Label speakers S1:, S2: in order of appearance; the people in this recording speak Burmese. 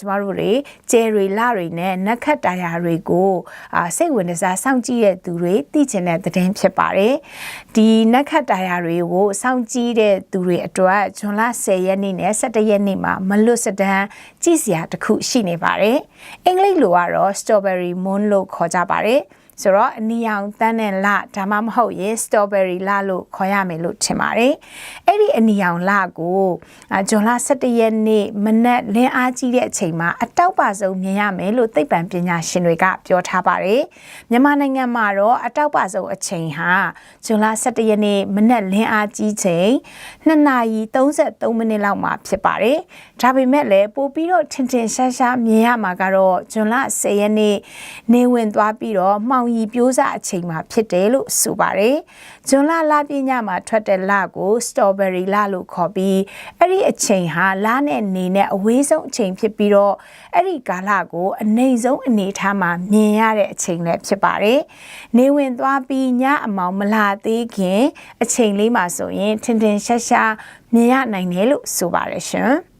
S1: ကျမတို့တွေကျယ်တွေလတွေနဲ့နက်ခတ်တာယာတွေကိုအာစိတ်ဝင်စားစောင့်ကြည့်တဲ့သူတွေသိချင်တဲ့သတင်းဖြစ်ပါတယ်ဒီနက်ခတ်တာယာတွေကိုစောင့်ကြည့်တဲ့သူတွေအတွက်ဇွန်လ10ရက်နေ့နဲ့17ရက်နေ့မှာမလွတ်စတမ်းကြည့်စရာတစ်ခုရှိနေပါတယ်အင်္ဂလိပ်လိုကတော့ strawberry moon လို့ခေါ်ကြပါတယ် ဆိုတော့အနီရောင်တန်းတဲ့လဒါမှမဟုတ်ရင် strawberry လလို့ခေါ်ရမယ်လို့ထင်ပါတယ်။အဲ့ဒီအနီရောင်လကိုအာဇွန်လ17ရက်နေ့မနက်လင်းအားကြီးတဲ့အချိန်မှာအတောက်ပါဆုံးမြင်ရမယ်လို့သိပ္ပံပညာရှင်တွေကပြောထားပါတယ်။မြန်မာနိုင်ငံမှာတော့အတောက်ပါဆုံးအချိန်ဟာဇွန်လ17ရက်နေ့မနက်လင်းအားကြီးချိန်2နာရီ33မိနစ်လောက်မှာဖြစ်ပါတယ်။ဒါပေမဲ့လည်းပို့ပြီးတော့ထင်ထင်ရှားရှားမြင်ရမှာကတော့ဇွန်လ10ရက်နေ့နေဝင်သွားပြီးတော့မှောင်ရီပြိုးစားအချိန်မှာဖြစ်တယ်လို့ဆိုပါတယ်။ဇွန်လလပြည့်ညမှာထွက်တဲ့လကို strawberry လလို့ခေါ်ပြီးအဲ့ဒီအချိန်ဟာလနဲ့နေနဲ့အဝေးဆုံးအချိန်ဖြစ်ပြီးတော့အဲ့ဒီကာလကိုအနေဆုံးအနေထားမှာမြင်ရတဲ့အချိန်လည်းဖြစ်ပါတယ်။နေဝင်သွားပြီးညအမောင်မလာသေးခင်အချိန်လေးမှာဆိုရင်ထင်ထင်ရှားရှားမြင်ရနိုင်တယ်လို့ဆိုပါတယ်ရှင်။